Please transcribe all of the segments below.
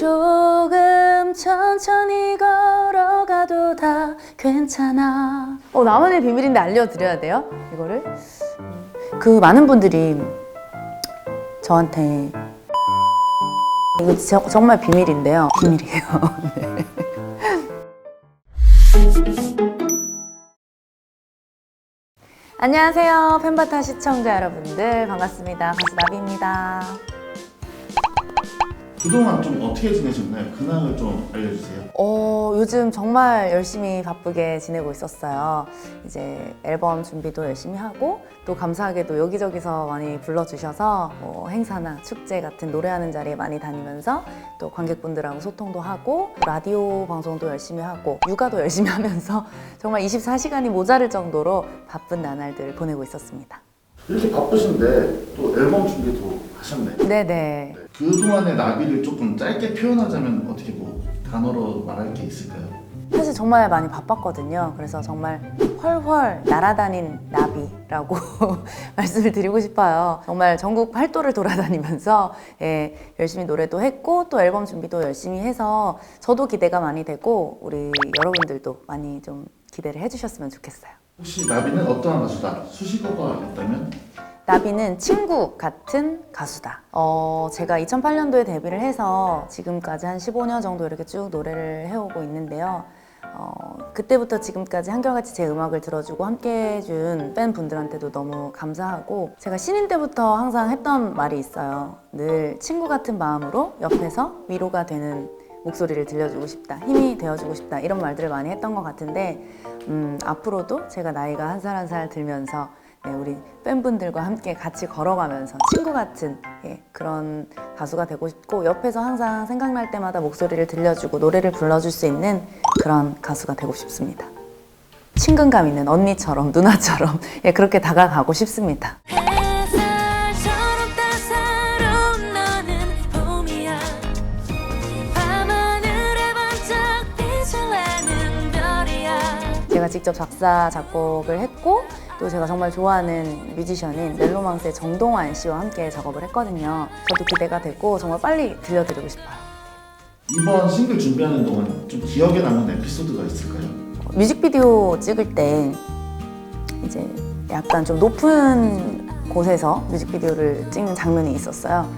조금 천천히 걸어가도 다 괜찮아. 어, 나만의 비밀인데 알려드려야 돼요? 이거를? 그 많은 분들이 저한테 이거 저- 정말 비밀인데요. 비밀이에요. 네. 안녕하세요. 펜바타 시청자 여러분들 반갑습니다. 가수 나비입니다. 그동안 좀 어떻게 지내셨나요? 근황을 좀 알려주세요. 어, 요즘 정말 열심히 바쁘게 지내고 있었어요. 이제 앨범 준비도 열심히 하고 또 감사하게도 여기저기서 많이 불러주셔서 뭐 행사나 축제 같은 노래하는 자리에 많이 다니면서 또 관객분들하고 소통도 하고 라디오 방송도 열심히 하고 육아도 열심히 하면서 정말 24시간이 모자랄 정도로 바쁜 나날들을 보내고 있었습니다. 이렇게 바쁘신데 또 앨범 준비도 하셨네. 네네. 그동안의 나비를 조금 짧게 표현하자면 어떻게 뭐 단어로 말할 게 있을까요? 사실 정말 많이 바빴거든요. 그래서 정말 훨훨 날아다닌 나비라고 말씀을 드리고 싶어요. 정말 전국 팔도를 돌아다니면서 예, 열심히 노래도 했고 또 앨범 준비도 열심히 해서 저도 기대가 많이 되고 우리 여러분들도 많이 좀 기대를 해주셨으면 좋겠어요. 혹시 나비는 어떠한 가수다? 수식어가 있다면? 나비는 친구 같은 가수다. 어, 제가 2008년도에 데뷔를 해서 지금까지 한 15년 정도 이렇게 쭉 노래를 해오고 있는데요. 어, 그때부터 지금까지 한결같이 제 음악을 들어주고 함께 해준 팬분들한테도 너무 감사하고 제가 신인 때부터 항상 했던 말이 있어요. 늘 친구 같은 마음으로 옆에서 위로가 되는 목소리를 들려주고 싶다, 힘이 되어주고 싶다 이런 말들을 많이 했던 것 같은데 음, 앞으로도 제가 나이가 한 살 한 살 들면서 네, 우리 팬분들과 함께 같이 걸어가면서 친구 같은 예, 그런 가수가 되고 싶고 옆에서 항상 생각날 때마다 목소리를 들려주고 노래를 불러줄 수 있는 그런 가수가 되고 싶습니다. 친근감 있는 언니처럼 누나처럼 예, 그렇게 다가가고 싶습니다. 제가 직접 작사 작곡을 했고 또 제가 정말 좋아하는 뮤지션인 멜로망스의 정동환 씨와 함께 작업을 했거든요. 저도 기대가 되고 정말 빨리 들려드리고 싶어요. 이번 싱글 준비하는 동안 좀 기억에 남는 에피소드가 있을까요? 뮤직비디오 찍을 때 이제 약간 좀 높은 곳에서 뮤직비디오를 찍는 장면이 있었어요.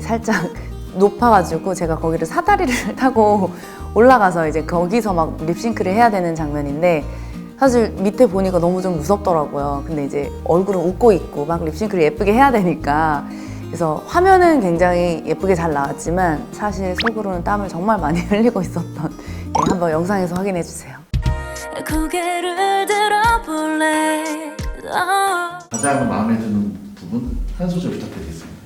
살짝 높아가지고 제가 거기를 사다리를 타고 올라가서 이제 거기서 막 립싱크를 해야 되는 장면인데 사실 밑에 보니까 너무 좀 무섭더라고요. 근데 이제 얼굴은 웃고 있고 막 립싱크를 예쁘게 해야 되니까 그래서 화면은 굉장히 예쁘게 잘 나왔지만 사실 속으로는 땀을 정말 많이 흘리고 있었던 예, 한번 영상에서 확인해 주세요. 고개를 들어볼래 어. 가장 마음에 드는 부분 한 소절 부탁드리겠습니다.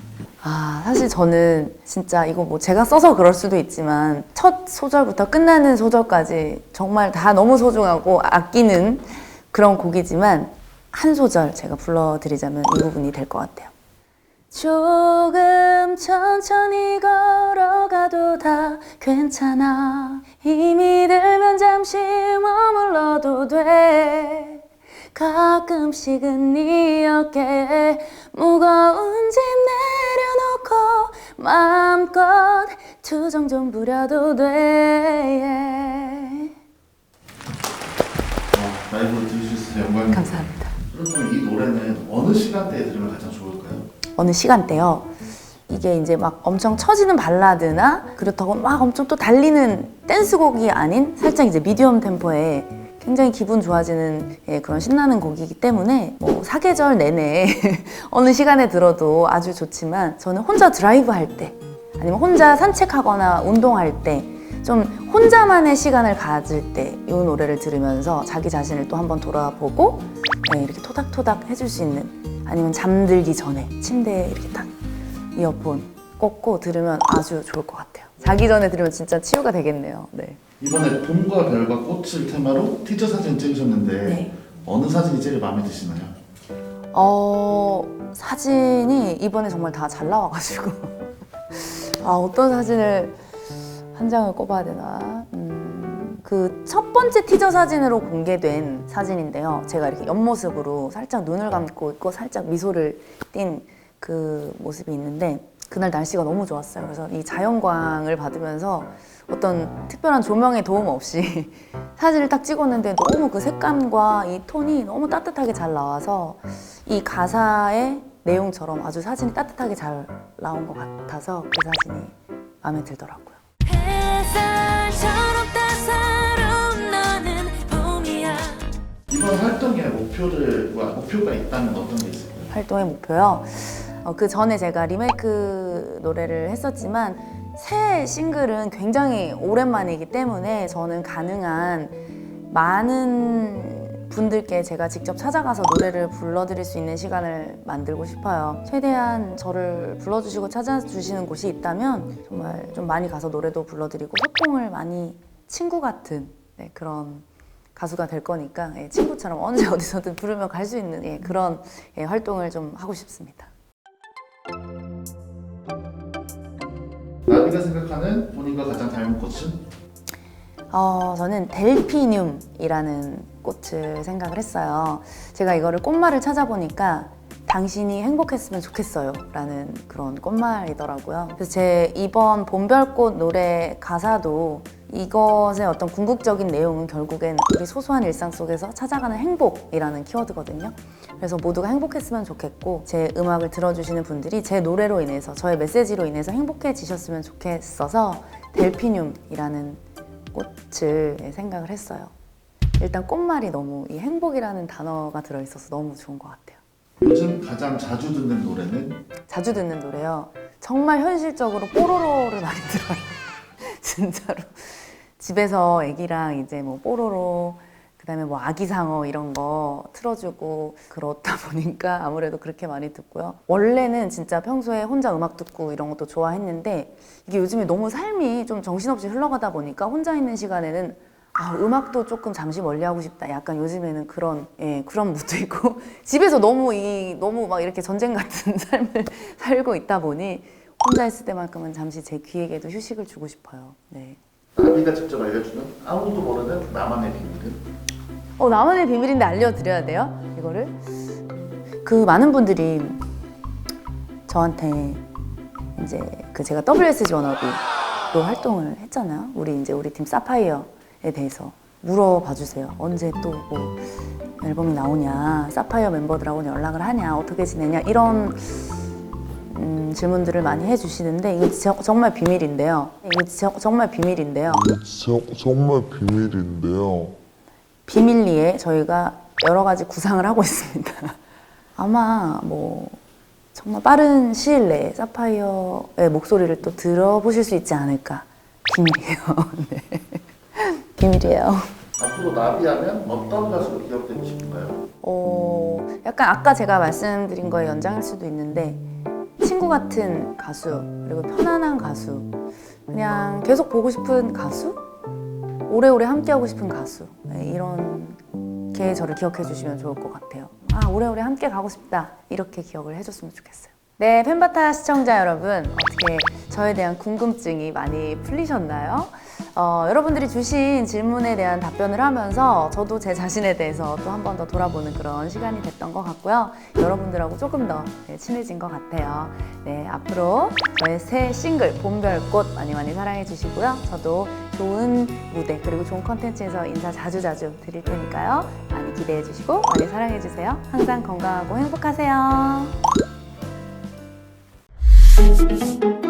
아, 사실 저는 진짜 이거 뭐 제가 써서 그럴 수도 있지만 첫 소절부터 끝나는 소절까지 정말 다 너무 소중하고 아끼는 그런 곡이지만 한 소절 제가 불러드리자면 이 부분이 될 것 같아요. 조금 천천히 걸어가도 다 괜찮아. 힘이 들면 잠시 머물러도 돼. 가끔씩은 네 어깨에 무거운 마음껏 투정 좀 부려도 돼. 어, 라이브로 들을 수 있어서 영광입니다. 감사합니다. 그렇다면 이 노래는 어느 시간대에 들으면 가장 좋을까요? 어느 시간대요. 이게 이제 막 엄청 처지는 발라드나 그렇다고 막 엄청 또 달리는 댄스곡이 아닌 살짝 이제 미디엄 템포의 굉장히 기분 좋아지는 예, 그런 신나는 곡이기 때문에 뭐 사계절 내내 어느 시간에 들어도 아주 좋지만 저는 혼자 드라이브 할 때 아니면 혼자 산책하거나 운동할 때 좀 혼자만의 시간을 가질 때 이 노래를 들으면서 자기 자신을 또 한번 돌아보고 네, 이렇게 토닥토닥 해줄 수 있는 아니면 잠들기 전에 침대에 이렇게 딱 이어폰 꽂고 들으면 아주 좋을 것 같아요. 자기 전에 들으면 진짜 치유가 되겠네요. 네. 이번에 봄과 별과 꽃을 테마로 티저 사진 찍으셨는데 네. 어느 사진이 제일 마음에 드시나요? 어, 사진이 이번에 정말 다 잘 나와가지고. 아, 어떤 사진을 한 장을 꼽아야 되나? 음, 그 첫 번째 티저 사진으로 공개된 사진인데요. 제가 이렇게 옆모습으로 살짝 눈을 감고 있고 살짝 미소를 띈그 모습이 있는데 그날 날씨가 너무 좋았어요. 그래서 이 자연광을 받으면서 어떤 특별한 조명의 도움 없이 사진을 딱 찍었는데 너무 그 색감과 이 톤이 너무 따뜻하게 잘 나와서 이 가사의 내용처럼 아주 사진이 따뜻하게 잘 나온 것 같아서 그 사진이 마음에 들더라고요. 햇살처럼 따사로운 너는 봄이야 이번 활동의 목표를 뭐, 목표가 있다면 어떤 게 있을까요? 활동의 목표요. 어, 그 전에 제가 리메이크 노래를 했었지만 새 싱글은 굉장히 오랜만이기 때문에 저는 가능한 많은 분들께 제가 직접 찾아가서 노래를 불러드릴 수 있는 시간을 만들고 싶어요. 최대한 저를 불러주시고 찾아주시는 곳이 있다면 정말 좀 많이 가서 노래도 불러드리고 소통을 많이 친구 같은 네, 그런 가수가 될 거니까 예, 친구처럼 언제 어디서든 부르면 갈수 있는 예, 그런 예, 활동을 좀 하고 싶습니다. 나비가 생각하는 본인과 가장 닮은 꽃은? 어, 저는 델피늄이라는 꽃을 생각을 했어요. 제가 이거를 꽃말을 찾아보니까 당신이 행복했으면 좋겠어요 라는 그런 꽃말이더라고요. 그래서 제 이번 봄별꽃 노래 가사도 이것의 어떤 궁극적인 내용은 결국엔 우리 소소한 일상 속에서 찾아가는 행복이라는 키워드거든요. 그래서 모두가 행복했으면 좋겠고 제 음악을 들어주시는 분들이 제 노래로 인해서 저의 메시지로 인해서 행복해지셨으면 좋겠어서 델피늄이라는 꽃을 생각을 했어요. 일단 꽃말이 너무 이 행복이라는 단어가 들어있어서 너무 좋은 것 같아요. 요즘 가장 자주 듣는 노래는? 자주 듣는 노래요. 정말 현실적으로 뽀로로를 많이 들어요. 진짜로. 집에서 애기랑 이제 뭐 뽀로로, 그 다음에 뭐 아기상어 이런 거 틀어주고 그렇다 보니까 아무래도 그렇게 많이 듣고요. 원래는 진짜 평소에 혼자 음악 듣고 이런 것도 좋아했는데 이게 요즘에 너무 삶이 좀 정신없이 흘러가다 보니까 혼자 있는 시간에는 아, 음악도 조금 잠시 멀리 하고 싶다. 약간 요즘에는 그런, 예, 그런 무도 있고, 집에서 너무 이, 너무 막 이렇게 전쟁 같은 삶을 살고 있다 보니, 혼자 있을 때만큼은 잠시 제 귀에게도 휴식을 주고 싶어요. 네. 나비가 직접 알려주는 아무도 모르는 나만의 비밀은? 어, 나만의 비밀인데 알려드려야 돼요? 이거를? 그 많은 분들이 저한테 이제 그 제가 WSG 워너비로 활동을 했잖아요. 우리 이제 우리 팀 사파이어에 대해서 물어봐 주세요. 언제 또 뭐 앨범이 나오냐, 사파이어 멤버들하고 연락을 하냐, 어떻게 지내냐 이런 음, 질문들을 많이 해주시는데 이게 저- 정말 비밀인데요. 이게 저- 정말 비밀인데요. 저, 정말 비밀인데요. 비밀리에 저희가 여러 가지 구상을 하고 있습니다. 아마 뭐 정말 빠른 시일 내에 사파이어의 목소리를 또 들어보실 수 있지 않을까. 비밀이에요. 네. 비밀이에요. 앞으로 나비하면 어떤 가수로 기억되고 싶은가요? 어, 약간 아까 제가 말씀드린 거에 연장일 수도 있는데 친구 같은 가수 그리고 편안한 가수 그냥 계속 보고 싶은 가수 오래오래 함께하고 싶은 가수 네, 이런 게 저를 기억해 주시면 좋을 것 같아요. 아 오래오래 함께 가고 싶다 이렇게 기억을 해줬으면 좋겠어요 네 펜바타 시청자 여러분 어떻게 저에 대한 궁금증이 많이 풀리셨나요? 어, 여러분들이 주신 질문에 대한 답변을 하면서 저도 제 자신에 대해서 또 한 번 더 돌아보는 그런 시간이 됐던 것 같고요. 여러분들하고 조금 더 네, 친해진 것 같아요. 네, 앞으로 저의 새 싱글 봄별꽃 많이 많이 사랑해 주시고요. 저도 좋은 무대 그리고 좋은 컨텐츠에서 인사 자주자주 드릴 테니까요. 많이 기대해 주시고 많이 사랑해 주세요. 항상 건강하고 행복하세요. Thank you.